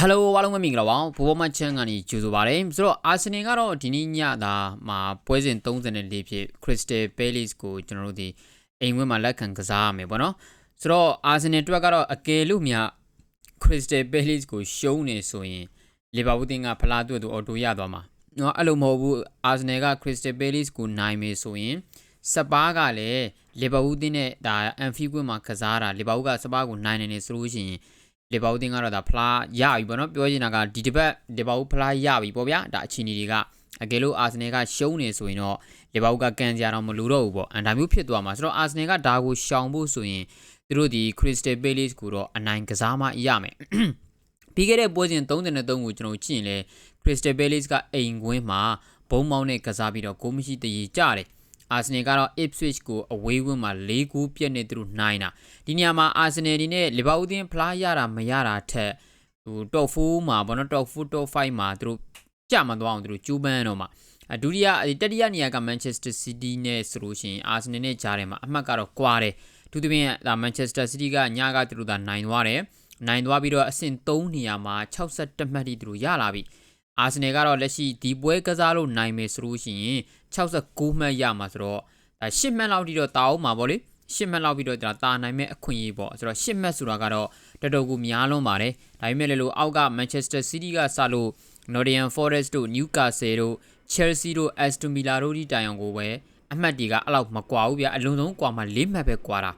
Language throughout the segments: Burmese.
ဟယ်လိုအားလုံးပဲမင်္ဂလာပါဘူဘောမချန်ကနေကြိုဆိုပါရစေဆိုတော့အာဆင်နယ်ကတော့ဒီနေ့ညသာမှာပွဲစဉ်34ဖြစ် Crystal Palace ကိုကျွန်တော်တို့ဒီအိမ်ဝင်းမှာလက်ခံကစားရမယ်ပေါ့နော်ဆိုတော့အာဆင်နယ်အတွက်ကတော့အကယ်လို့မြ Crystal Palace ကိုရှုံးနေဆိုရင်လီဗာပူးတင်းကဖလားအတွက်သူအော်တိုရသွားမှာနော်အဲ့လိုမဟုတ်ဘူးအာဆင်နယ်က Crystal Palace ကိုနိုင်မယ်ဆိုရင်စပါးကလည်းလီဗာပူးတင်းနဲ့ဒါအန်ဖီကွင်းမှာကစားတာလီဗာပူးကစပါးကိုနိုင်နေနေဆိုလို့ရှိရင် လီဗာပူးတင်းကတော့ဒါဖလားရပြီပေါ့နော်ပြောချင်တာကဒီတစ်ပတ်လီဗာပူးဖလားရပြီပေါ့ဗျာဒါအခြေအနေတွေကအကယ်လို့အာဆင်နယ်ကရှုံးနေဆိုရင်တော့လီဗာပူးကကန်ကြတော့မလိုတော့ဘူးပေါ့အန်ဒါမျိုးဖြစ်သွားမှာဆိုတော့အာဆင်နယ်ကဒါကိုရှောင်ဖို့ဆိုရင်သူတို့ဒီ Crystal Palace ကိုတော့အနိုင်ကစားမှရမယ်ပြီးခဲ့တဲ့ပွဲစဉ်33ကိုကျွန်တော်ကြည့်ရင်လဲ Crystal Palace ကအိမ်ကွင်းမှာဘုံမောင်းနဲ့ကစားပြီးတော့ဂိုးမရှိတည်ကြတယ် အာဆင်နယ်ကတော့ Ipswich ကိုအဝေးဝင်းမှာ၄ဂိုးပြတ်နေသူတို့နိုင်တာဒီနေရာမှာအာဆင်နယ်ဒီနဲ့လီဗာပူးတင်းဖလားရတာမရတာထက်ဟို top 4မှာဘောနော် top 4 top 5မှာသူတို့ကြမသွားအောင်သူတို့ကျူးပန်းတော့မှာအဒုတိယတတိယနေရာက Manchester City နဲ့ဆိုလို့ရှိရင် Arsenal နဲ့ကြားထဲမှာအမှတ်ကတော့ကွာတယ်သူတို့ပြင်ဒါ Manchester City ကညကသူတို့သာနိုင်သွားတယ်နိုင်သွားပြီးတော့အဆင့်3နေရာမှာ62မှတ်ထိသူတို့ရလာပြီ အာဆင်နယ်ကတော့လက်ရှိဒီပွဲကစားလို့နိုင်မယ်ဆိုလို့ရှိရင်69မှတ်ရမှာဆိုတော့ဒါ10မှတ်လောက်ထိတော့တာအောင်မှာပေါ့လေ10မှတ်လောက်ပြီးတော့ဒါတာနိုင်မဲ့အခွင့်အရေးပေါ့ဆိုတော့10မှတ်ဆိုတာကတော့တော်တော်ကိုများလွန်းပါတယ်ဒါပေမဲ့လည်းလို့အောက်က Manchester City ကစလို့ Nottingham Forest တို့ Newcastle တို့ Chelsea တို့ Aston Villa တို့ဒီတိုင်အောင်ကိုပဲအမှတ်တွေကအဲ့လောက်မကွာဘူးဗျအလုံးစုံကွာမှ၄မှတ်ပဲကွာတာ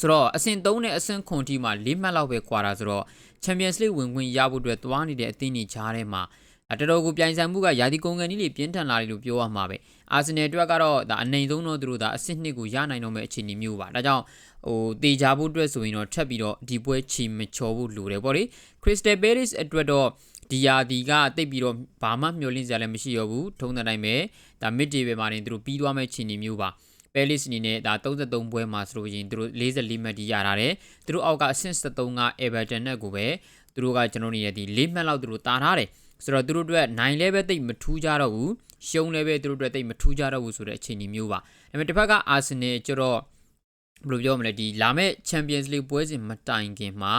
ဆိုတော့အဆင့်3နဲ့အဆင့်9ထိမှ၄မှတ်လောက်ပဲကွာတာဆိုတော့ Champions League ဝင်ခွင့်ရဖို့အတွက်သွားနေတဲ့အသင်းတွေကြားထဲမှာအတော်တော်ကိုပြိုင်ဆိုင်မှုကယာဒီကုန်ကန်ကြီးတွေပြင်းထန်လာတယ်လို့ပြောရမှာပဲအာဆင်နယ်အတွက်ကတော့ဒါအနိုင်ဆုံးတော့သူတို့ဒါအဆင့်2ကိုရနိုင်တော့မယ့်အခြေအနေမျိုးပါဒါကြောင့်ဟိုတေချာဖို့အတွက်ဆိုရင်တော့ထပ်ပြီးတော့ဒီပွဲချီမချော်ဖို့လိုတယ်ပေါ့လေ Crystal Palace အတွက်တော့ဒီယာဒီကတိတ်ပြီးတော့ဘာမှမျှော်လင့်စရာလည်းမရှိရဘူးထုံးတဲ့တိုင်းပဲဒါ mid table မှာနေသူတို့ပြီးသွားမယ့်အခြေအနေမျိုးပါ ပဲလစ်အနေနဲ့ဒါ33ပွဲမှာဆိုလို့ရင်သူတို့44မှတ်ဒီရတာတယ်သူတို့အောက်ကအဆင့်73က Everton နဲ့ကိုပဲသူတို့ကကျွန်တော်နေရဒီ4မှတ်လောက်သူတို့တာထားတယ်ဆိုတော့သူတို့အတွက်နိုင်လဲပဲတိတ်မထူးကြတော့ဘူးရှုံးလဲပဲသူတို့အတွက်တိတ်မထူးကြတော့ဘူးဆိုတဲ့အခြေအနေမျိုးပါဒါပေမဲ့တစ်ဖက်ကအာဆင်နယ်ကျတော့ဘယ်လိုပြောမလဲဒီလာမဲ့ Champions League ပွဲစဉ်မတိုင်ခင်မှာ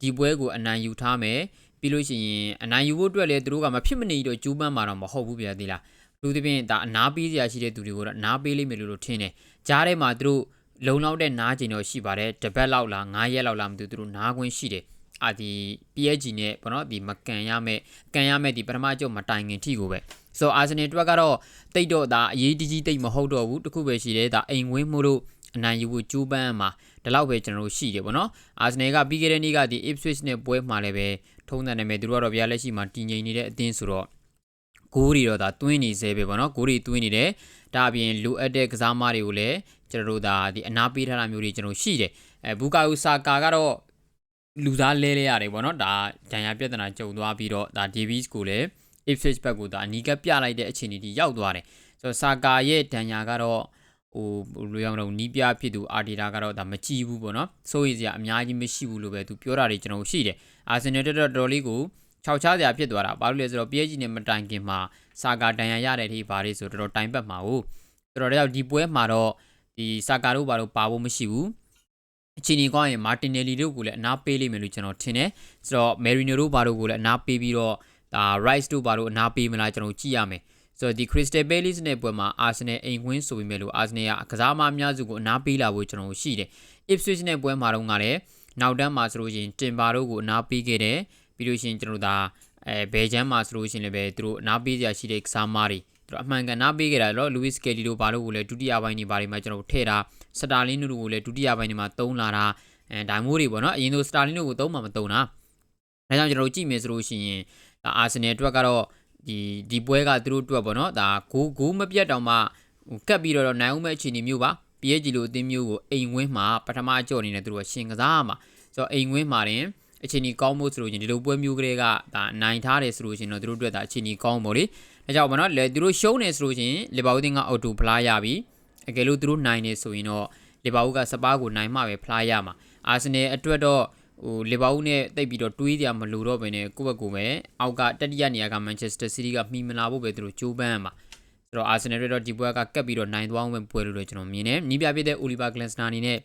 ဒီပွဲကိုအနိုင်ယူထားမယ်ပြီးလို့ရှိရင်အနိုင်ယူဖို့အတွက်လည်းသူတို့ကမဖြစ်မနေတော့ကြိုးပမ်းမှာတော့မဟုတ်ဘူးပြသေးလား လူသဖြင့်ဒါအနာပေးစရာရှိတဲ့သူတွေကိုတော့အနာပေးလိမ့်မယ်လို့ထင်တယ်ကြားထဲမှာသူတို့လုံလောက်တဲ့နားကျင်တော့ရှိပါတယ်တပတ်လောက်လား9ရက်လောက်လားမသိဘူးသူတို့နားခွင့်ရှိတယ်အာဒီ PSG နဲ့ပေါ့နော်ဒီမကန်ရမဲ့ကန်ရမဲ့ဒီပထမကျုပ်မတိုင်ခင်ထိကိုပဲဆိုတော့အာဆင်နယ်အတွက်ကတော့တိတ်တော့ဒါအရေးကြီးကြီးတိတ်မဟုတ်တော့ဘူးတခုပဲရှိတယ်ဒါအိမ်ဝင်းမှုတို့အနိုင်ယူဖို့ကြိုးပမ်းမှာဒီလောက်ပဲကျွန်တော်တို့ရှိတယ်ပေါ့နော်အာဆင်နယ်ကပြီးခဲ့တဲ့နေ့ကဒီ Ipswich နဲ့ပွဲမှာလည်းပဲထုံးတဲ့နာမည်သူတို့ကတော့ဗျာလက်ရှိမှာတည်ငြိမ်နေတဲ့အသင်းဆိုတော့ ဂိုးတွေတော့ဒါတွင်းနေသေးပဲပေါ့နော်ဂိုးတွေတွင်းနေတယ်ဒါအပြင်လိုအပ်တဲ့ကစားမတွေကိုလည်းကျွန်တော်တို့ဒါဒီအနာပေးထားတာမျိုးတွေကျွန်တော်ရှိတယ်အဲဘူကာယူဆာကာကတော့လူသားလဲလဲရတယ်ပေါ့နော်ဒါဒဏ်ရာပြဿနာကြုံသွားပြီးတော့ဒါ Davies ကိုလည်း Ipswich ဘက်ကိုဒါအနီးကပ်ပြလိုက်တဲ့အခြေအနေကြီးရောက်သွားတယ်ဆိုတော့ဆာကာရဲ့ဒဏ်ရာကတော့ဟိုဘယ်လိုရမလို့နီးပြဖြစ်သူအာဒီတာကတော့ဒါမကြည့်ဘူးပေါ့နော်စိုးရိမ်စရာအများကြီးမရှိဘူးလို့ပဲသူပြောတာတွေကျွန်တော်ရှိတယ်အာဆင်နယ်တော်တော်လေးကို ခြောက်ချားစရာဖြစ်သွားတာဘာလို့လဲဆိုတော့ PSG နဲ့မတိုင်ခင်မှာဆာကာဒဏ်ရာရတဲ့အထိဘာတွေဆိုတော့တော်တော်တိုင်ပတ်မှာဟုတ်တော်တော်တော့ဒီပွဲမှာတော့ဒီဆာကာတို့ဘာလို့ပါဖို့မရှိဘူးအချင်းကြီးကောင်းရင်မာတင်နယ်လီတို့ကိုလည်းအနာပေးလိမ့်မယ်လို့ကျွန်တော်ထင်တယ်ဆိုတော့မယ်ရီနိုတို့ဘာတို့ကိုလည်းအနာပေးပြီးတော့ဒါ Rice တို့ဘာတို့အနာပေးမလားကျွန်တော်ကြည့်ရမယ်ဆိုတော့ဒီ Crystal Palace နဲ့ပွဲမှာ Arsenal အိမ်ခွင်းဆိုပြီးမဲ့လို့ Arsenal ကကစားမအများစုကိုအနာပေးလာဖို့ကျွန်တော်ရှိတယ် Ipswich နဲ့ပွဲမှာတော့ကလည်းနောက်တန်းမှာဆိုလို့ရှိရင်တင်ပါတို့ကိုအနာပေးခဲ့တယ် ပြီးလို့ရှိရင်ကျွန်တော်ဒါအဲဘယ်ချမ်းမှာဆိုလို့ရှိရင်လည်းပဲသူတို့အနာပေးစရာရှိတဲ့ကစားမတွေသူတို့အမှန်ကန်နာပေးခဲ့တာတော့ Luis Kelly တို့ဘာလို့ကိုလည်းဒုတိယပိုင်းနေဘာတွေမှာကျွန်တော်ထည့်တာစတာလင်းတို့ကိုလည်းဒုတိယပိုင်းနေမှာသုံးလာတာအဲဒါမျိုးတွေပေါ့နော်အရင်ဆုံးစတာလင်းတို့ကိုသုံးမှမသုံးတာဒါကြောင့်ကျွန်တော်ကြည့်မယ်ဆိုလို့ရှိရင်အာဆင်နယ်အတွက်ကတော့ဒီဒီပွဲကသူတို့အတွက်ပေါ့နော်ဒါဂိုးဂိုးမပြတ်တောင်မှကတ်ပြီးတော့နိုင်အောင်မဲ့အခြေအနေမျိုးပါ PSG လိုအသင်းမျိုးကိုအိမ်ဝင်းမှာပထမအကြော့အနေနဲ့သူတို့ရှင်ကစားရမှာဆိုတော့အိမ်ဝင်းမှာတင် အခြေအနေကောင်းဖို့ဆိုလို့ရှင်ဒီလိုပွဲမျိုးကလေးကဒါနိုင်ထားတယ်ဆိုလို့ရှင်တော့သူတို့အတွက်ဒါအခြေအနေကောင်းပေါ့လေဒါကြောင့်မနော်လေသူတို့ရှုံးနေဆိုလို့ရှင်လီဗာပူးတင်းကအော်တိုဖလားရပြီအကယ်လို့သူတို့နိုင်နေဆိုရင်တော့လီဗာပူးကစပါးကိုနိုင်မှပဲဖလားရမှာအာဆင်နယ်အတွက်တော့ဟိုလီဗာပူးနဲ့တိတ်ပြီးတော့တွေးကြမလို့တော့ဘယ်နဲ့ကိုယ့်ဘက်ကိုပဲအောက်ကတတိယနေရာကမန်ချက်စတာစီးတီးကမှီမလာဖို့ပဲသူတို့ကြိုးပမ်းမှာဆိုတော့အာဆင်နယ်တွေတော့ဒီပွဲကကပ်ပြီးတော့နိုင်သွားအောင်ပွဲလို့လည်းကျွန်တော်မြင်တယ်နီးပြပြတဲ့အိုလီဗာဂလန်စနာအနေနဲ့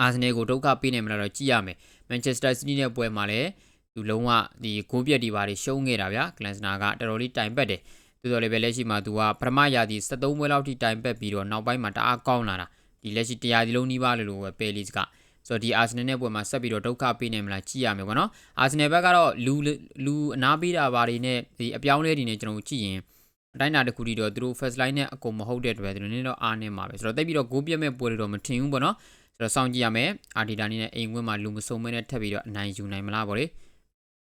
အာဆင်နယ်ကိုဒုက္ခပေးနေမလားတော့ကြည့်ရမယ်မန်ချက်စတာစီးတီးနဲ့ပွဲမှာလည်းသူလုံးဝဒီဂိုးပြက်ဒီပါတွေရှုံးခဲ့တာဗျာဂလန်စနာကတော်တော်လေးတိုင်ပတ်တယ်တိုးတော်လေးပဲလက်ရှိမှာသူကပထမရာသီ73ပွဲလောက်ထိတိုင်ပတ်ပြီးတော့နောက်ပိုင်းမှာတအားကောင်းလာတာဒီလက်ရှိတရားဒီလုံးနီးပါးလို့လို့ပဲပဲလီစ်ကဆိုတော့ဒီအာဆင်နယ်နဲ့ပွဲမှာဆက်ပြီးတော့ဒုက္ခပေးနေမလားကြည့်ရမယ်ပေါ့နော်အာဆင်နယ်ဘက်ကတော့လူလူအနာပေးတာပါတွေနဲ့ဒီအပြောင်းလဲတွေနဲ့ကျွန်တော်တို့ကြည့်ရင်အတိုင်းအတာတစ်ခုတည်းတော့သူတို့ first line နဲ့အကုန်မဟုတ်တဲ့အတွက်သူတို့နည်းတော့အားနေမှာပဲဆိုတော့တိတ်ပြီးတော့ဂိုးပြက်မဲ့ပွဲတွေတော့မထင်ဘူးပေါ့နော် ဆိုတော့စောင့်ကြည့်ရမယ်အာဒီတာနေနဲ့အိမ်ဝင်းမှာလူမစုံမဲနဲ့ထပ်ပြီးတော့အနိုင်ယူနိုင်မလားပေါ့လေ။